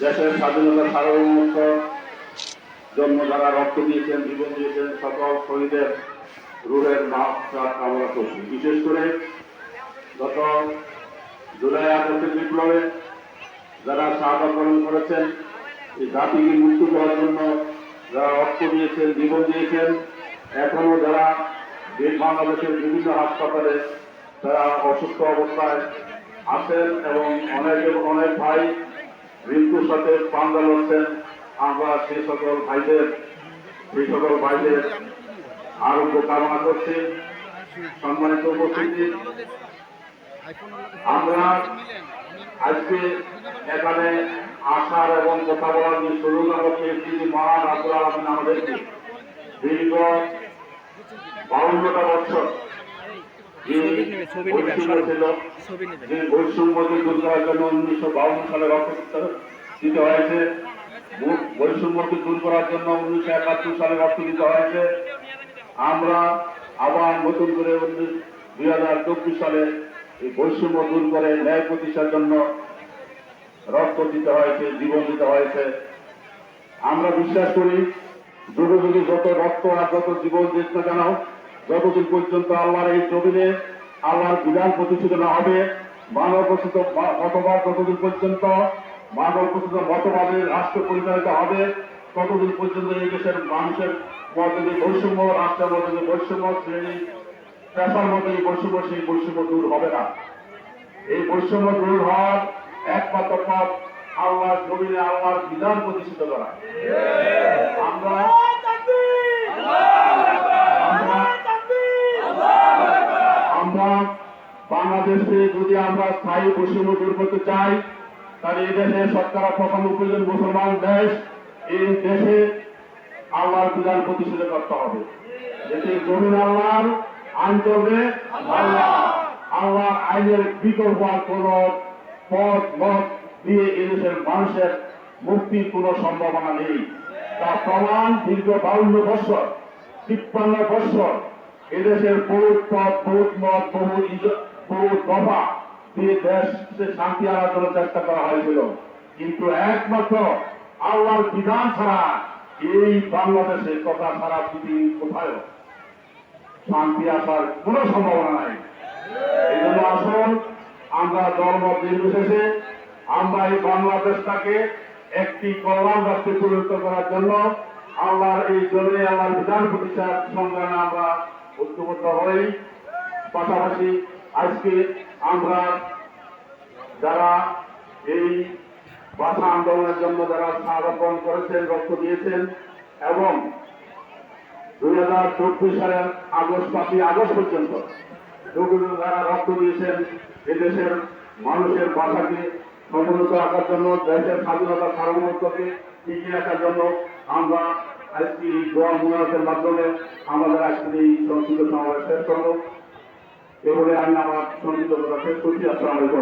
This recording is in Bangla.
দেশের স্বাধীনতা সার্বভৌমত্ব জন্য যারা রক্ত দিয়েছেন, জীবন দিয়েছেন সকল শহীদের রুহের মাফা কামনা করছি। বিশেষ করে গত জুলাই আগস্টের বিপ্লবে যারা পালন করেছেন, এই জাতিকে মুক্ত করার জন্য যারা রক্ত দিয়েছেন, জীবন দিয়েছেন, এখনও যারা দেশ বাংলাদেশের বিভিন্ন হাসপাতালে তারা অসুস্থ অবস্থায় আছেন এবং অনেক অনেক ভাই মৃত্যুর সাথে পাঞ্জা লড়ছেন আমরা সেই সকল ভাইদের, সেই সকল ভাইদের আরোগ্য কামনা করছি, সম্মানিত উপস্থিতি। আমরা আজকে এখানে আসার এবং কথা বলার যে সুযোগ আমরা যে মহান আব্দুল আলমিন আমাদেরকে দীর্ঘ বাউন্নটা বছর বৈষম্যকে দূর করার জন্য উনিশশো একাত্তর সালে রক্ত দিতে হয়েছে। আমরা আবার নতুন করে দুই হাজার চব্বিশ সালে এই বৈষম্য দূর করে ন্যায় প্রতিষ্ঠার জন্য রক্ত দিতে হয়েছে, জীবন দিতে হয়েছে। আমরা বিশ্বাস করি, যুগে যুগে যত রক্ত আর যত জীবন দিত কেন যতদিন পর্যন্ত আল্লাহর এই জমিনে আল্লাহর বিধান প্রতিষ্ঠিত না হবে, মানব প্রসিত মতবাদ যতদিন পর্যন্ত, মানব প্রসিত মতবাদের রাষ্ট্র পরিচালিত হবে, ততদিন পর্যন্ত এই দেশের মানুষের মধ্যে বৈষম্য, রাষ্ট্রের মধ্যে বৈষম্য, শ্রেণি, পেশার মধ্যে যে বৈষম্য, সেই বৈষম্য দূর হবে না। এই বৈষম্য দূর হওয়ার একমাত্র পথ আল্লাহর জমিনে আল্লাহর বিধান প্রতিষ্ঠিত করা। আমরা বাংলাদেশে যদি আমরা স্থায়ী বৈষম্য দূর করতে চাই, তাহলে এই দেশে শতকরা পঁচানব্বই জন মুসলমান দেশ, এই দেশে আল্লাহর বিধান প্রতিষ্ঠিত করতে হবে। এতে জমিন আল্লাহর, আইন চলবে আল্লাহ। আইনের বিকল্প আর কোন পথ, মত দিয়ে এদেশের মানুষের মুক্তির কোনো সম্ভাবনা নেই। তার প্রমাণ দীর্ঘ বাউন্ন বছর তিপ্পান্ন বছর এদেশের বহুত পথ, বহুত মত, বহু বহু দফা দিয়ে দেশে শান্তি জন্য চেষ্টা করা হয়েছিল। কিন্তু একমাত্র আল্লাহর বিধান ছাড়া এই বাংলাদেশে তথা সারা পৃথিবীর কোথায় শান্তি আসার কোনো সম্ভাবনা নাই। এই জন্য আসুন, আমরা দলমত নির্বিশেষে আমরা এই বাংলাদেশটাকে একটি কল্যাণ রাষ্ট্রে পরিণত করার জন্য আল্লাহর এই জন্য আল্লাহর বিধান প্রতিষ্ঠার সংগ্রামে আমরা ঐক্যবদ্ধ হই। পাশাপাশি আজকে আমরা যারা এই ভাষা আন্দোলনের জন্য যারা স্মারকন করেছেন, রক্ত দিয়েছেন এবং দুই হাজার চব্বিশ সালের আগস্ট পাঁচই আগস্ট পর্যন্ত যারা রক্ত দিয়েছেন, এদেশের মানুষের ভাষাকে সমুন্নত রাখার জন্য, দেশের স্বাধীনতা সার্বভৌমত্বকে টিকিয়ে রাখার জন্য আমরা আজকে এই দোয়া মুনাফের মাধ্যমে আমাদের আজকের এই সংস্কৃত সমাবেশ শেষ করব। এবারে আমি আমার সংগীত শেষ করছি। আসসালামাইকুম